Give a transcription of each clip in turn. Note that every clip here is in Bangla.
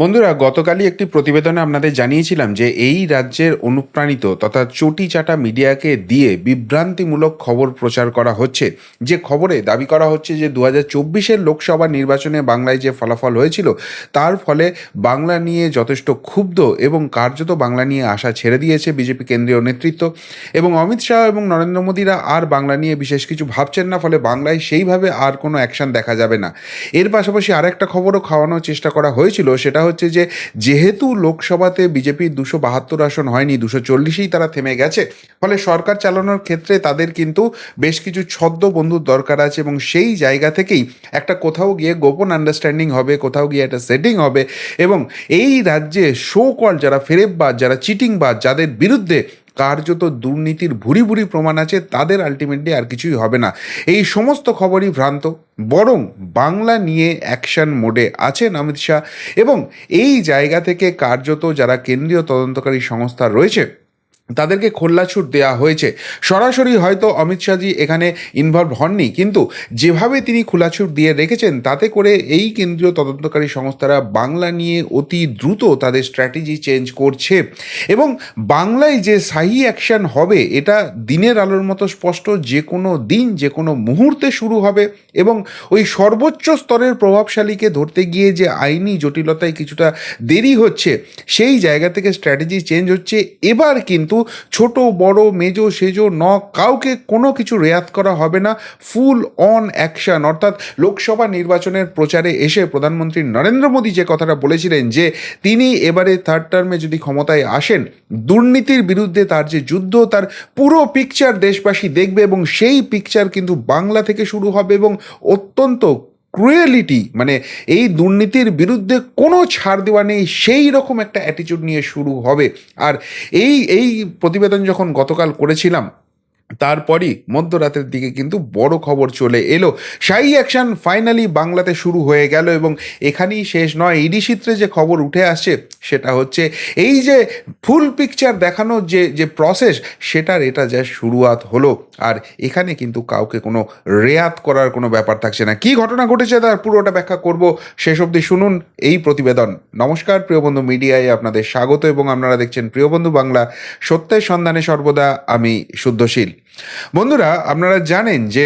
বন্ধুরা, গতকালই একটি প্রতিবেদনে আপনাদের জানিয়েছিলাম যে এই রাজ্যের অনুপ্রাণিত তথা চটি চাটা মিডিয়াকে দিয়ে বিভ্রান্তিমূলক খবর প্রচার করা হচ্ছে। যে খবরে দাবি করা হচ্ছে যে দু হাজার লোকসভা নির্বাচনে বাংলায় যে ফলাফল হয়েছিল, তার ফলে বাংলা নিয়ে যথেষ্ট ক্ষুব্ধ এবং কার্যত বাংলা নিয়ে আশা ছেড়ে দিয়েছে বিজেপি কেন্দ্রীয় নেতৃত্ব। এবং অমিত শাহ এবং নরেন্দ্র মোদীরা আর বাংলা নিয়ে বিশেষ কিছু ভাবছেন না, ফলে বাংলায় সেইভাবে আর কোনো অ্যাকশন দেখা যাবে না। এর পাশাপাশি আরেকটা খবরও খাওয়ানোর চেষ্টা করা হয়েছিল, সেটা হচ্ছে যে, যেহেতু লোকসভাতে বিজেপির দুশো বাহাত্তর আসন হয়নি, দুশো চল্লিশেই তারা থেমে গেছে, ফলে সরকার চালানোর ক্ষেত্রে তাদের কিন্তু বেশ কিছু ছদ্ম বন্ধুর দরকার আছে এবং সেই জায়গা থেকেই একটা কোথাও গিয়ে গোপন আন্ডারস্ট্যান্ডিং হবে, কোথাও গিয়ে একটা সেটিং হবে এবং এই রাজ্যে শো কল যারা ফেরেববাজ, যারা চিটিংবাজ যাদের বিরুদ্ধে কার্যত দুর্নীতির ভুরি ভুরি প্রমাণ আছে, তাদের আলটিমেটলি আর কিছুই হবে না। এই সমস্ত খবরই ভ্রান্ত, বরং বাংলা নিয়ে অ্যাকশন মোডে আছেন অমিত শাহ। এবং এই জায়গা থেকে কার্যত যারা কেন্দ্রীয় তদন্তকারী সংস্থা রয়েছে তাদেরকে খোল্লাছুট দেওয়া হয়েছে। সরাসরি হয়তো অমিত শাহজি এখানে ইনভলভ হননি, কিন্তু যেভাবে তিনি খোলাছুট দিয়ে রেখেছেন, তাতে করে এই কেন্দ্রীয় তদন্তকারী সংস্থারা বাংলা নিয়ে অতি দ্রুত তাদের স্ট্র্যাটেজি চেঞ্জ করছে। এবং বাংলায় যে সাহি অ্যাকশন হবে, এটা দিনের আলোর মতো স্পষ্ট যে কোনো দিন, যে কোনো মুহূর্তে শুরু হবে এবং ওই সর্বোচ্চ স্তরের প্রভাবশালীকে ধরতে গিয়ে যে আইনি জটিলতায় কিছুটা দেরি হচ্ছে, সেই জায়গা থেকে স্ট্র্যাটেজি চেঞ্জ হচ্ছে। এবার কিন্তু ছোট, বড়, মেজো, সেজো ন কাউকে কোনো কিছু রেয়াত করা হবে না। ফুল অন অ্যাকশন অর্থাৎ লোকসভা নির্বাচনের প্রচারে এসে প্রধানমন্ত্রী নরেন্দ্র মোদী যে কথাটা বলেছিলেন যে তিনি এবারে থার্ড টার্মে যদি ক্ষমতায় আসেন, দুর্নীতির বিরুদ্ধে তার যে যুদ্ধ, তার পুরো পিকচার দেশবাসী দেখবে এবং সেই পিকচার কিন্তু বাংলা থেকে শুরু হবে এবং অত্যন্ত ক্রুয়েলিটি মানে এই দুর্নীতির বিরুদ্ধে কোনো ছাড় দেওয়া নেই, সেই রকম একটা অ্যাটিচিউড নিয়ে শুরু হবে। আর এই এই প্রতিবেদন যখন গতকাল করেছিলাম তারপরই মধ্যরাতের দিকে কিন্তু বড় খবর চলে এলো। সাই অ্যাকশন ফাইনালি বাংলাতে শুরু হয়ে গেল এবং এখানেই শেষ নয়। ইডি সূত্রে যে খবর উঠে আসছে, সেটা হচ্ছে এই যে ফুল পিকচার দেখানোর যে যে প্রসেস সেটার এটা যা শুরুয়াত হলো। আর এখানে কিন্তু কাউকে কোনো রেয়াত করার কোনো ব্যাপার থাকছে না। কি ঘটনা ঘটেছে তার পুরোটা ব্যাখ্যা করব, শেষ অবধি শুনুন এই প্রতিবেদন। নমস্কার, প্রিয় বন্ধু মিডিয়ায় আপনাদের স্বাগত এবং আপনারা দেখছেন প্রিয় বন্ধু বাংলা। সত্যের সন্ধানে সর্বদা আমি শুদ্ধশীল। বন্ধুরা আপনারা জানেন যে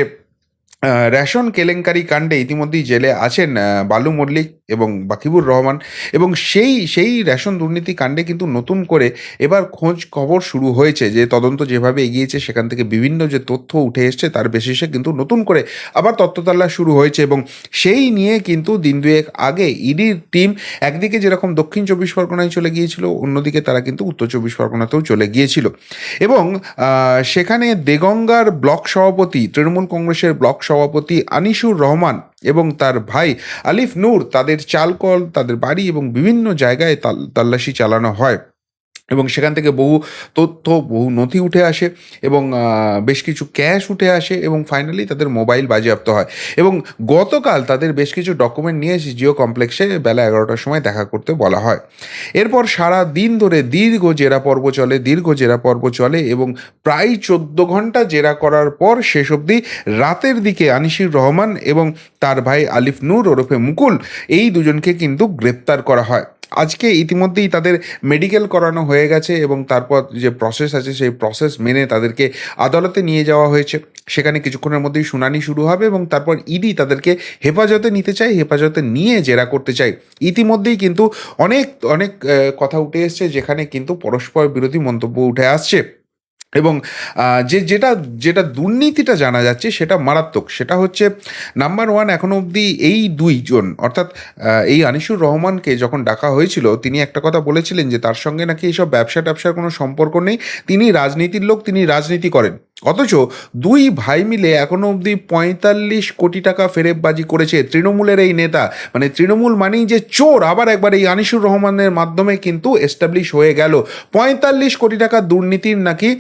রেশন কেলেঙ্কারি কাণ্ডে ইতিমধ্যেই জেলে আছেন বালু মল্লিক এবং বাকিবুর রহমান। এবং সেই সেই রেশন দুর্নীতি কাণ্ডে কিন্তু নতুন করে এবার খোঁজ খবর শুরু হয়েছে যে তদন্ত যেভাবে এগিয়েছে, সেখান থেকে বিভিন্ন যে তথ্য উঠে এসছে, তার বেসিসে কিন্তু নতুন করে আবার তত্ত্বতাল্লা শুরু হয়েছে। এবং সেই নিয়ে কিন্তু দিন দুয়েক আগে ইডির টিম একদিকে যেরকম দক্ষিণ চব্বিশ পরগনায় চলে গিয়েছিল, অন্যদিকে তারা কিন্তু উত্তর চব্বিশ পরগনাতেও চলে গিয়েছিল। এবং সেখানে দেগঙ্গার ব্লক সভাপতি, তৃণমূল কংগ্রেসের ব্লক সভাপতি আনিসুর রহমান এবং তার ভাই আলিফ নূর তাদের চালকল, তাদের বাড়ি এবং বিভিন্ন জায়গায় তাল- তল্লাশি চালানো হয়। এবং সেখান থেকে বহু তথ্য, বহু নথি উঠে আসে এবং বেশ কিছু ক্যাশ উঠে আসে এবং ফাইনালি তাদের মোবাইল বাজেয়াপ্ত হয়। এবং গতকাল তাদের বেশ কিছু ডকুমেন্ট নিয়ে এসে জিও কমপ্লেক্সে বেলা এগারোটার সময় দেখা করতে বলা হয়। এরপর সারা দিন ধরে দীর্ঘ জেরা পর্ব চলে, দীর্ঘ জেরা পর্ব চলে এবং প্রায় চোদ্দ ঘণ্টা জেরা করার পর শেষ অবধি রাতের দিকে আনিসির রহমান এবং তার ভাই আলিফ নূর ওরফে মুকুল এই দুজনকে কিন্তু গ্রেপ্তার করা হয়। আজকে ইতিমধ্যেই তাদের মেডিকেল করানো হয়ে গেছে এবং তারপর যে প্রসেস আছে, সেই প্রসেস মেনে তাদেরকে আদালতে নিয়ে যাওয়া হয়েছে। সেখানে কিছুক্ষণের মধ্যেই শুনানি শুরু হবে এবং তারপর ইডি তাদেরকে হেফাজতে নিতে চায়, হেফাজতে নিয়ে জেরা করতে চায়। ইতিমধ্যেই কিন্তু অনেক অনেক কথা উঠে এসছে যেখানে কিন্তু পরস্পর বিরোধী মন্তব্য উঠে আসছে। এবং যে, যেটা যেটা দুর্নীতিটা জানা যাচ্ছে সেটা মারাত্মক। সেটা হচ্ছে নাম্বার ওয়ান এখনও অবধি এই দুইজন অর্থাৎ এই আনিসুর রহমানকে যখন ডাকা হয়েছিল, তিনি একটা কথা বলেছিলেন যে তার সঙ্গে নাকি এইসব ব্যবসা ট্যাবসার কোনো সম্পর্ক নেই। তিনি রাজনীতির লোক, তিনি রাজনীতি করেন। অথচ দুই ভাই মিলে এখনও অবধি পঁয়তাল্লিশ কোটি টাকা ফেরেববাজি করেছে তৃণমূলের এই নেতা। মানে তৃণমূল মানেই যে চোর, আবার একবার এই আনিসুর রহমানের মাধ্যমে কিন্তু এস্টাবলিশ হয়ে গেল। পঁয়তাল্লিশ কোটি টাকা দুর্নীতির নাকি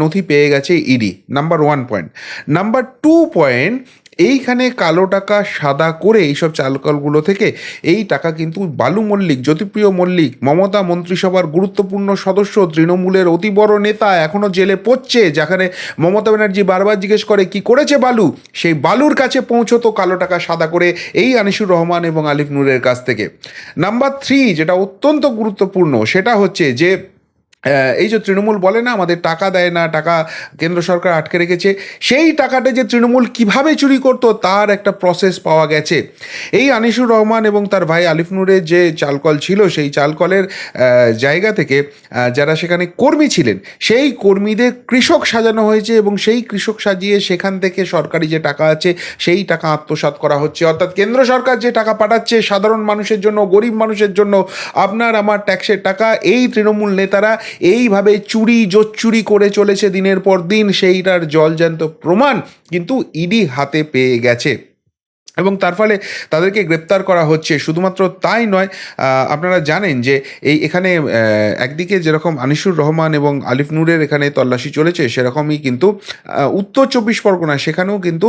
নথি পেয়ে গেছে ED number one point number two point এইখানে কালো টাকা সাদা করে এইসব চালকলগুলো থেকে এই টাকা কিন্তু বালু মল্লিক, জ্যোতিপ্রিয় মল্লিক, মমতা মন্ত্রিসভার গুরুত্বপূর্ণ সদস্য, তৃণমূলের অতি বড় নেতা এখনও জেলে পড়ছে, যেখানে মমতা ব্যানার্জি বারবার জিজ্ঞেস করে, কি করেছে বালু? সেই বালুর কাছে পৌঁছতো কালো টাকা সাদা করে এই আনিসুর রহমান এবং আলিফ নূরের কাছ থেকে। নাম্বার থ্রি যেটা অত্যন্ত গুরুত্বপূর্ণ, সেটা হচ্ছে যে এই যে তৃণমূল বলে না, আমাদের টাকা দেয় না, টাকা কেন্দ্র সরকার আটকে রেখেছে, সেই টাকাটা যে তৃণমূল কীভাবে চুরি করতো, তার একটা প্রসেস পাওয়া গেছে। এই আনিসুর রহমান এবং তার ভাই আলিফ নূরের যে চালকল ছিল, সেই চালকলের জায়গা থেকে যারা সেখানে কর্মী ছিলেন, সেই কর্মীদের কৃষক সাজানো হয়েছে এবং সেই কৃষক সাজিয়ে সেখান থেকে সরকারি যে টাকা আছে, সেই টাকা আত্মসাৎ করা হচ্ছে। অর্থাৎ কেন্দ্র সরকার যে টাকা পাঠাচ্ছে, সাধারণ মানুষের জন্য, গরিব মানুষের জন্য, আপনার, আমার ট্যাক্সের টাকা, এই তৃণমূল নেতারা এইভাবে চুরি জোচ্চুরি করে চলেছে দিনের পর দিন, সেইটার জলজ্যান্ত প্রমাণ কিন্তু ইডি হাতে পেয়ে গেছে। এবং তার ফলে তাদেরকে গ্রেপ্তার করা হচ্ছে। শুধুমাত্র তাই নয় আপনারা জানেন যে এই এখানে একদিকে যেরকম আনিসুর রহমান এবং আলিফ নূরের এখানে তল্লাশি চলেছে, সেরকমই কিন্তু উত্তর চব্বিশ পরগনা সেখানেও কিন্তু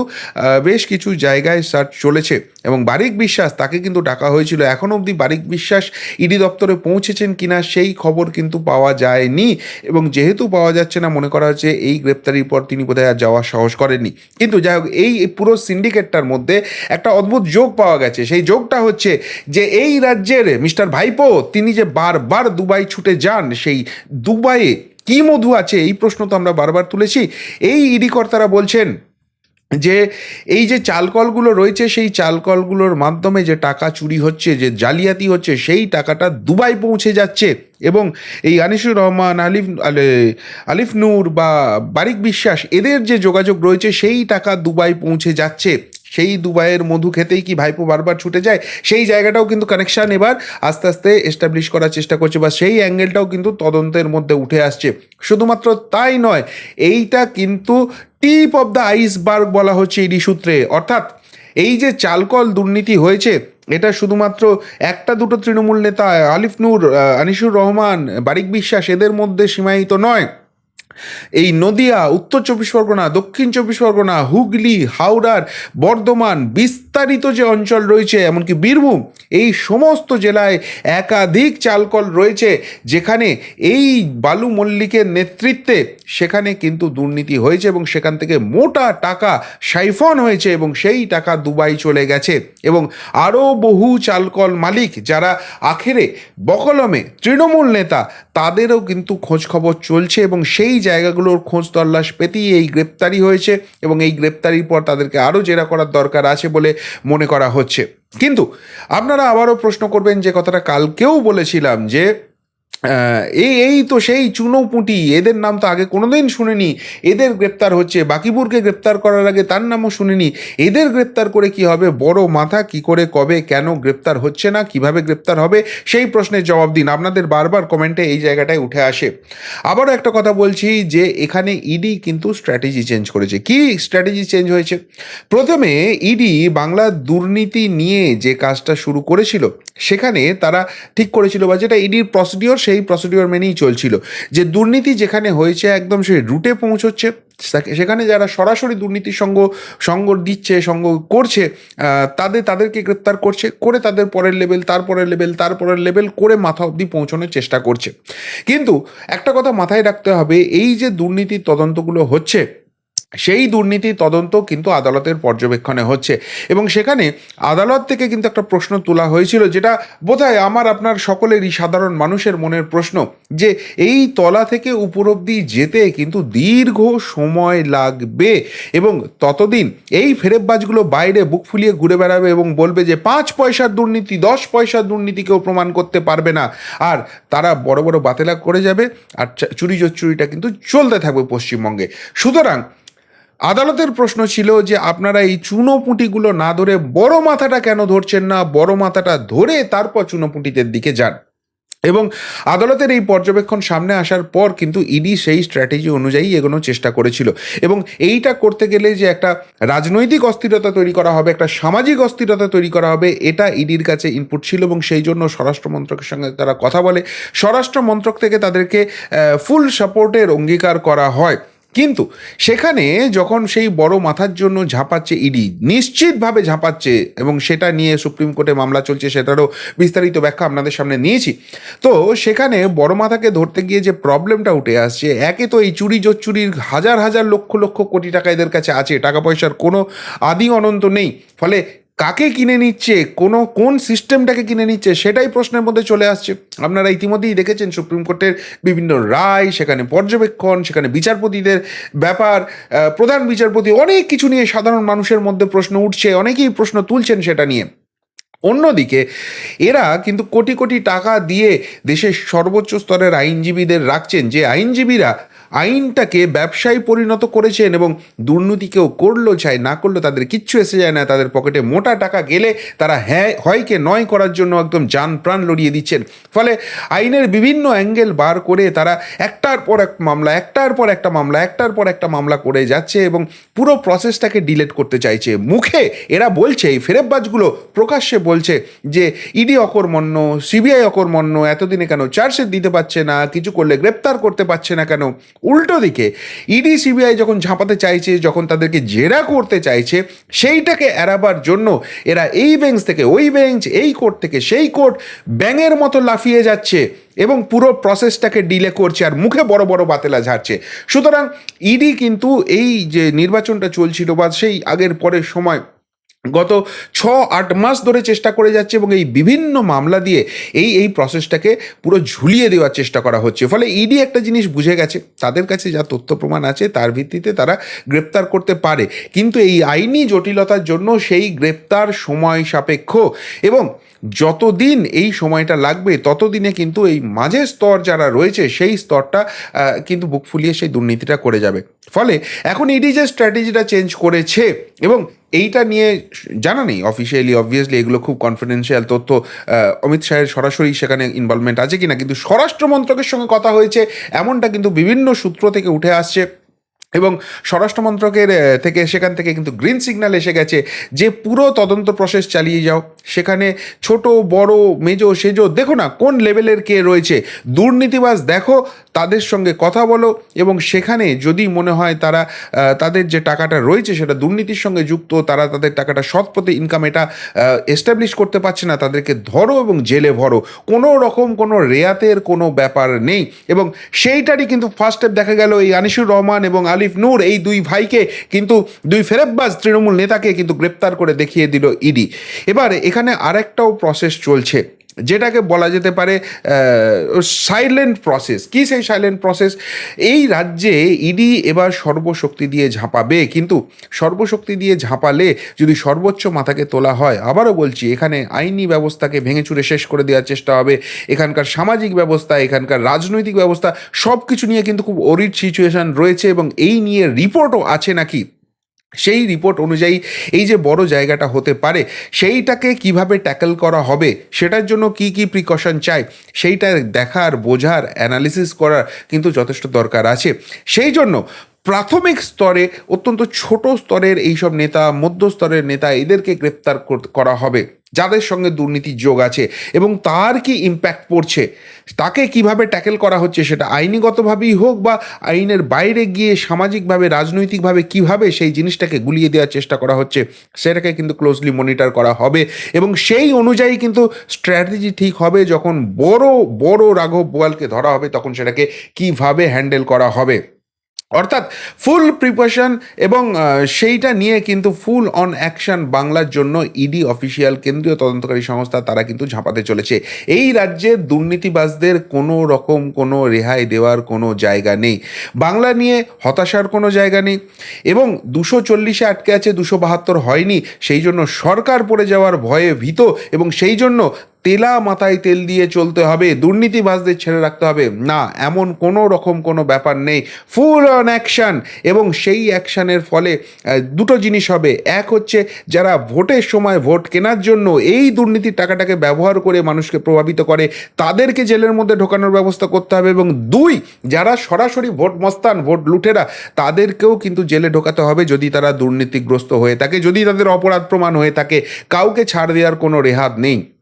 বেশ কিছু জায়গায় সার্চ চলেছে। এবং বারিক বিশ্বাস, তাকে কিন্তু ডাকা হয়েছিল। এখনও অবধি বারিক বিশ্বাস ইডি দপ্তরে পৌঁছেছেন কিনা সেই খবর কিন্তু পাওয়া যায়নি। এবং যেহেতু পাওয়া যাচ্ছে না, মনে করা হচ্ছে এই গ্রেপ্তারির পর তিনি বোধহয় আর যাওয়ার সাহস করেননি। কিন্তু যাই হোক, এই পুরো সিন্ডিকেটটার মধ্যে একটা অদ্ভুত যোগ পাওয়া গেছে। সেই যোগটা হচ্ছে যে এই রাজ্যের মিস্টার ভাইপো, তিনি যে বারবার দুবাই ছুটে যান, সেই দুবাইয়ে কি মধু আছে? এই প্রশ্ন তো আমরা বারবার তুলেছি। এই ইডি কর্তারা বলছেন যে এই যে চালকলগুলো রয়েছে, সেই চালকলগুলোর মাধ্যমে যে টাকা চুরি হচ্ছে, যে জালিয়াতি হচ্ছে, সেই টাকাটা দুবাই পৌঁছে যাচ্ছে। এবং এই আনিসুর রহমান, আলিফ, আলে- আলিফ নূর বা বারিক বিশ্বাস, এদের যে যোগাযোগ রয়েছে, সেই টাকা দুবাই পৌঁছে যাচ্ছে। সেই দুবাইয়ের মধু খেতেই কি ভাইপো বারবার ছুটে যায়? সেই জায়গাটাও কিন্তু কানেকশান এবার আস্তে আস্তে এস্টাবলিশ করার চেষ্টা করছে বা সেই অ্যাঙ্গেলটাও কিন্তু তদন্তের মধ্যে উঠে আসছে। শুধুমাত্র তাই নয়, এইটা কিন্তু টিপ অফ দ্য আইসবার্গ বলা হচ্ছে ইডি সূত্রে। অর্থাৎ এই যে চালকল দুর্নীতি হয়েছে, এটা শুধুমাত্র একটা দুটো তৃণমূল নেতা, আলিফ নূর আনিসুর রহমান, বারিক বিশ্বাস, এদের মধ্যে সীমায়িত নয়। এই নদিয়া, উত্তর চব্বিশ পরগনা, দক্ষিণ চব্বিশ পরগনা, হুগলি, হাওড়ার বর্ধমান বিস্তারিত যে অঞ্চল রয়েছে, এমনকি বীরভূম, এই সমস্ত জেলায় একাধিক চালকল রয়েছে, যেখানে এই বালু মল্লিকের নেতৃত্বে সেখানে কিন্তু দুর্নীতি হয়েছে এবং সেখান থেকে মোটা টাকা সাইফন হয়েছে এবং সেই টাকা দুবাই চলে গেছে এবং আরও বহু চালকল মালিক যারা আখেরে বকলমে তৃণমূল নেতা, তাদেরও কিন্তু খোঁজ খবর চলছে এবং সেই জায়গাগুলোর খোঁজ তল্লাশ পেতেই এই গ্রেপ্তারি হয়েছে এবং এই গ্রেপ্তারির পর তাদেরকে আরও জেরা করার দরকার আছে বলে মনে করা হচ্ছে। কিন্তু আপনারা আবারও প্রশ্ন করবেন যে কথাটা কালকেও বলেছিলাম যে এই এই তো সেই চুনো পুঁটি এদের নাম তো আগে কোনোদিন শুনিনি। এদের গ্রেপ্তার হচ্ছে বাকিপুরকে গ্রেপ্তার করার আগে তার নামও শুনিনি। এদের গ্রেপ্তার করে কি হবে, বড় মাথা কি করে, কবে, কেন গ্রেপ্তার হচ্ছে না, কীভাবে গ্রেপ্তার হবে, সেই প্রশ্নের জবাব দিন। আপনাদের বারবার কমেন্টে এই জায়গাটায় উঠে আসে। আবারও একটা কথা বলছি যে, এখানে ইডি কিন্তু স্ট্র্যাটেজি চেঞ্জ করেছে। কি স্ট্র্যাটেজি চেঞ্জ হয়েছে? প্রথমে ইডি বাংলা দুর্নীতি নিয়ে যে কাজটা শুরু করেছিল, সেখানে তারা ঠিক করেছিল বা যেটা ইডির প্রসিডিওর সেই প্রসিডিওর মেনেই চলছিল। যে দুর্নীতি যেখানে হয়েছে একদম সেই রুটে পৌঁছচ্ছে সেখানে যারা সরাসরি দুর্নীতির সঙ্গ সঙ্গ দিচ্ছে, সঙ্গ করছে তাদের, তাদেরকে গ্রেপ্তার করছে, করে তাদের পরের লেভেল তারপরের লেভেল তারপরের লেভেল করে মাথা অবধি পৌঁছানোর চেষ্টা করছে। কিন্তু একটা কথা মাথায় রাখতে হবে, এই যে দুর্নীতির তদন্তগুলো হচ্ছে সেই দুর্নীতির তদন্ত কিন্তু আদালতের পর্যবেক্ষণে হচ্ছে। এবং সেখানে আদালত থেকে কিন্তু একটা প্রশ্ন তোলা হয়েছিল, যেটা বোধহয় আমার, আপনার সকলেরই সাধারণ মানুষের মনের প্রশ্ন, যে এই তলা থেকে উপর অব্দি যেতে কিন্তু দীর্ঘ সময় লাগবে এবং ততদিন এই ফেরেববাজগুলো বাইরে বুক ফুলিয়ে ঘুরে বেড়াবে এবং বলবে যে পাঁচ পয়সার দুর্নীতি, দশ পয়সার দুর্নীতি কেউ প্রমাণ করতে পারবে না। আর তারা বড় বড় বাতেলা করে যাবে, আর চুরি চুরিটা কিন্তু চলতে থাকবে পশ্চিমবঙ্গে। সুতরাং আদালতের প্রশ্ন ছিল যে আপনারা এই চুনোপুঁটিগুলো না ধরে বড় মাথাটা কেন ধরছেন না, বড় মাথাটা ধরে তারপর চুনোপুঁটিদের দিকে যান। এবং আদালতের এই পর্যবেক্ষণ সামনে আসার পর কিন্তু ইডি সেই স্ট্র্যাটেজি অনুযায়ী এগোনোর চেষ্টা করেছিল। এবং এইটা করতে গেলে যে একটা রাজনৈতিক অস্থিরতা তৈরি করা হবে, একটা সামাজিক অস্থিরতা তৈরি করা হবে, এটা ইডির কাছে ইনপুট ছিল এবং সেই জন্য স্বরাষ্ট্র মন্ত্রকের সঙ্গে তারা কথা বলে। স্বরাষ্ট্র মন্ত্রক থেকে তাদেরকে ফুল সাপোর্টের অঙ্গীকার করা হয়। কিন্তু সেখানে যখন সেই বড় মাথার জন্য ঝাঁপাচ্ছে ইডি, নিশ্চিতভাবে ঝাঁপাচ্ছে এবং সেটা নিয়ে সুপ্রিম কোর্টে মামলা চলছে সেটারও বিস্তারিত ব্যাখ্যা আপনাদের সামনে নিয়েছি। তো সেখানে বড় মাথাকে ধরতে গিয়ে যে প্রবলেমটা উঠে আসছে, একে তো এই চুরি জোর চুরির হাজার হাজার লক্ষ লক্ষ কোটি টাকা এদের কাছে আছে, টাকা পয়সার কোনো আদি অনন্ত নেই। ফলে কাকে কিনে নিচ্ছে? কোনো, কোন সিস্টেমটাকে কিনে নিচ্ছে? সেটাই প্রশ্নের মধ্যে চলে আসছে। আপনারা ইতিমধ্যেই দেখেছেন সুপ্রিম কোর্টের বিভিন্ন রায়, সেখানে পর্যবেক্ষণ, সেখানে বিচারপতিদের ব্যাপার প্রধান বিচারপতি অনেক কিছু নিয়ে সাধারণ মানুষের মধ্যে প্রশ্ন উঠছে, অনেকেই প্রশ্ন তুলছেন সেটা নিয়ে। অন্যদিকে, এরা কিন্তু কোটি কোটি টাকা দিয়ে দেশের সর্বোচ্চ স্তরের আইনজীবীদের রাখছেন, যে আইনজীবীরা আইনটাকে ব্যবসায় পরিণত করেছেন এবং দুর্নীতি কেউ করল, চাই না করল, তাদের কিচ্ছু এসে যায় না, তাদের পকেটে মোটা টাকা গেলে তারা হ্যাঁ হয়কে নয় করার জন্য একদম যান প্রাণ লড়িয়ে দিচ্ছেন। ফলে আইনের বিভিন্ন অ্যাঙ্গেল বার করে তারা একটার পর এক মামলা, একটার পর একটা মামলা, একটার পর একটা মামলা করে যাচ্ছে এবং পুরো প্রসেসটাকে ডিলেট করতে চাইছে। মুখে এরা বলছে, এই ফেরেববাজগুলো প্রকাশ্যে বলছে যে, ইডি অকর্মণ্য, সিবিআই অকর্মণ্য, এতদিনে কেন চার্জশিট দিতে পারছে না, কিছু করলে গ্রেপ্তার করতে পারছে না কেন? উল্টো দিকে, ইডি, সিবিআই যখন ঝাঁপাতে চাইছে, যখন তাদেরকে জেরা করতে চাইছে, সেইটাকে এড়াবার জন্য এরা এই বেঞ্চ থেকে ওই বেঞ্চ এই কোর্ট থেকে সেই কোর্ট ব্যাঙের মতো লাফিয়ে যাচ্ছে এবং পুরো প্রসেসটাকে ডিলে করছে আর মুখে বড় বড় বাতেলা ঝাড়ছে। সুতরাং ইডি কিন্তু এই যে নির্বাচনটা চলছিল বা সেই আগের পরের সময় গত ছ আট মাস ধরে চেষ্টা করে যাচ্ছে এবং এই বিভিন্ন মামলা দিয়ে এই এই প্রসেসটাকে পুরো ঝুলিয়ে দেওয়ার চেষ্টা করা হচ্ছে। ফলে ইডি একটা জিনিস বুঝে গেছে, তাদের কাছে যা তথ্য প্রমাণ আছে তার ভিত্তিতে তারা গ্রেপ্তার করতে পারে। কিন্তু এই আইনি জটিলতার জন্য সেই গ্রেপ্তার সময় সাপেক্ষ এবং যতদিন এই সময়টা লাগবে, ততদিনে কিন্তু এই মাঝের স্তর যারা রয়েছে সেই স্তরটা কিন্তু বুক ফুলিয়ে সেই দুর্নীতিটা করে যাবে। ফলে এখন ইডি যে স্ট্র্যাটেজিটা চেঞ্জ করেছে এবং এইটা নিয়ে জানা নেই অফিসিয়ালি অবভিয়াসলি এগুলো খুব কনফিডেন্সিয়াল তথ্য অমিত শাহের সরাসরি সেখানে ইনভলভমেন্ট আছে কিনা, কিন্তু স্বরাষ্ট্র মন্ত্রকের সঙ্গে কথা হয়েছে, এমনটা কিন্তু বিভিন্ন সূত্র থেকে উঠে আসছে। এবং স্বরাষ্ট্র মন্ত্রকের থেকে সেখান থেকে কিন্তু গ্রিন সিগন্যাল এসে গেছে যে পুরো তদন্ত প্রসেস চালিয়ে যাও। সেখানে ছোট, বড়, মেজো, সেজো, দেখো না কোন লেভেলের কে রয়েছে। দুর্নীতিবাজ দেখো, তাদের সঙ্গে কথা বলো এবং সেখানে যদি মনে হয় তারা তাদের যে টাকাটা রয়েছে সেটা দুর্নীতির সঙ্গে যুক্ত, তারা তাদের টাকাটা সৎ পথে ইনকাম এটা এস্টাবলিশ করতে পারছে না, তাদেরকে ধরো এবং জেলে ভরো। কোনো রকম কোনো রেয়াতের কোনো ব্যাপার নেই এবং সেইটারই কিন্তু ফার্স্ট স্টেপ দেখা গেল এই আনিসুর রহমান এবং আলিফ নূর এই দুই ভাইকে কিন্তু দুই ফেরেব্বাস তৃণমূল নেতাকে কিন্তু গ্রেপ্তার করে দেখিয়ে দিল ইডি। এবার এখানে আরেকটাও প্রসেস চলছে। যেটাকে বলা যেতে পারে সাইলেন্ট প্রসেস কি সেই সাইলেন্ট প্রসেস এই রাজ্যে ইডি এবার সর্বশক্তি দিয়ে ঝাঁপাবে, কিন্তু সর্বশক্তি দিয়ে ঝাঁপালে যদি সর্বোচ্চ মাথাকে তোলা হয়, আবারও বলছি, এখানে আইনি ব্যবস্থাকে ভেঙে চুরে শেষ করে দেওয়ার চেষ্টা হবে। এখানকার সামাজিক ব্যবস্থা, এখানকার রাজনৈতিক ব্যবস্থা সব কিছু নিয়ে কিন্তু খুব অরিড সিচুয়েশন রয়েছে এবং এই নিয়ে রিপোর্টও আছে নাকি? সেই রিপোর্ট অনুযায়ী এই যে বড় জায়গাটা হতে পারে, সেইটাকে কীভাবে ট্যাকেল করা হবে, সেটার জন্য কি কি প্রিকশন চাই, সেইটা দেখার, বোঝার অ্যানালিসিস করার কিন্তু যথেষ্ট দরকার আছে। সেই জন্য প্রাথমিক স্তরে, অত্যন্ত ছোট স্তরের এইসব নেতা, মধ্য স্তরের নেতা এদেরকে গ্রেপ্তার করা হবে। যাদের সঙ্গে দুর্নীতির যোগ আছে এবং তার কি ইম্প্যাক্ট পড়ছে, তাকে কীভাবে ট্যাকেল করা হচ্ছে সেটা আইনিগতভাবেই হোক বা আইনের বাইরে গিয়ে সামাজিকভাবে, রাজনৈতিকভাবে কীভাবে সেই জিনিসটাকে গুলিয়ে দেওয়ার চেষ্টা করা হচ্ছে, সেটাকে কিন্তু ক্লোজলি মনিটর করা হবে এবং সেই অনুযায়ী কিন্তু স্ট্র্যাটেজি ঠিক হবে যখন বড় বড় রাঘব বোয়ালকে ধরা হবে তখন সেটাকে কীভাবে হ্যান্ডেল করা হবে। অর্থাৎ ফুল প্রিপারেশন এবং সেইটা নিয়ে কিন্তু ফুল অন অ্যাকশন বাংলার জন্য ইডি অফিসিয়াল কেন্দ্রীয় তদন্তকারী সংস্থা, তারা কিন্তু ঝাঁপাতে চলেছে। এই রাজ্যের দুর্নীতিবাজদের কোনো রকম কোনো রেহাই দেওয়ার কোনো জায়গা নেই। বাংলা নিয়ে হতাশার কোনো জায়গা নেই। এবং দুশো চল্লিশে আটকে আছে, দুশো বাহাত্তর হয়নি। সেই জন্য সরকার পড়ে যাওয়ার ভয়ে ভীত। এবং সেই জন্য তেলা মাথায় তেল দিয়ে চলতে হবে, দুর্নীতিবাজদের ছেড়ে রাখতে হবে। না, এমন কোনো রকম কোনো ব্যাপার নেই। ফুল অন অ্যাকশান এবং সেই অ্যাকশানের ফলে দুটো জিনিস হবে। এক হচ্ছে, যারা ভোটের সময় ভোট কেনার জন্য এই দুর্নীতির টাকাটাকে ব্যবহার করে মানুষকে প্রভাবিত করে, তাদেরকে জেলের মধ্যে ঢোকানোর ব্যবস্থা করতে হবে। এবং দুই, যারা সরাসরি ভোট মস্তান, ভোট লুটেরা, তাদেরকেও কিন্তু জেলে ঢোকাতে হবে যদি তারা দুর্নীতিগ্রস্ত হয়ে থাকে, যদি তাদের অপরাধ প্রমাণ হয়ে থাকে। কাউকে ছাড় দেওয়ার কোনো রেহাত নেই।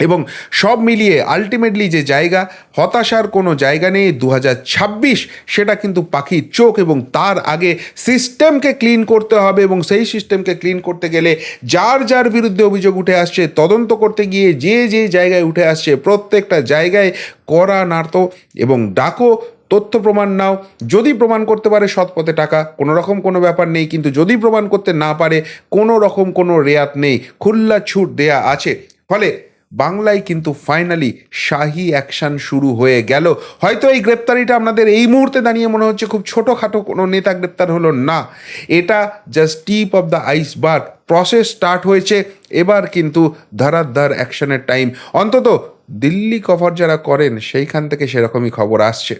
এবং সব মিলিয়ে আলটিমেটলি যে জায়গা, হতাশার কোনো জায়গা নেই দু হাজার ছাব্বিশ সেটা কিন্তু পাখির চোখ এবং তার আগে সিস্টেমকে ক্লিন করতে হবে এবং সেই সিস্টেমকে ক্লিন করতে গেলে যার যার বিরুদ্ধে অভিযোগ উঠে আসছে, তদন্ত করতে গিয়ে যে যে জায়গায় উঠে আসছে, প্রত্যেকটা জায়গায় করা নাড়ত এবং ডাকো, তথ্য প্রমাণ নাও। যদি প্রমাণ করতে পারে সৎ পথে টাকা কোনো রকম কোনো ব্যাপার নেই, কিন্তু যদি প্রমাণ করতে না পারে কোনো রকম কোনো রেয়াত নেই। খুল্লা ছুট দেয়া আছে। ফলে বাংলায় কিন্তু ফাইনালি শাহি অ্যাকশন শুরু হয়ে গেল। হয়তো এই গ্রেপ্তারিটা আপনাদের এই মুহূর্তে দাঁড়িয়ে মনে হচ্ছে খুব ছোটোখাটো কোনো নেতা গ্রেপ্তার হলো না। এটা just tip of the iceberg process start হয়েছে, এবার কিন্তু ধারাধার অ্যাকশনের টাইম অন্তত দিল্লি কভার যারা করেন, সেইখান থেকে সেরকমই খবর আসছে।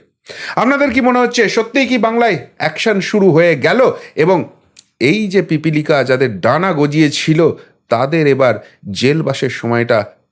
আপনাদের কি মনে হচ্ছে, সত্যিই কি বাংলায় অ্যাকশন শুরু হয়ে গেল? এবং এই যে পিপিলিকা, যাদের ডানা গজিয়েছিল, তাদের এবার জেলবাসের সময়টা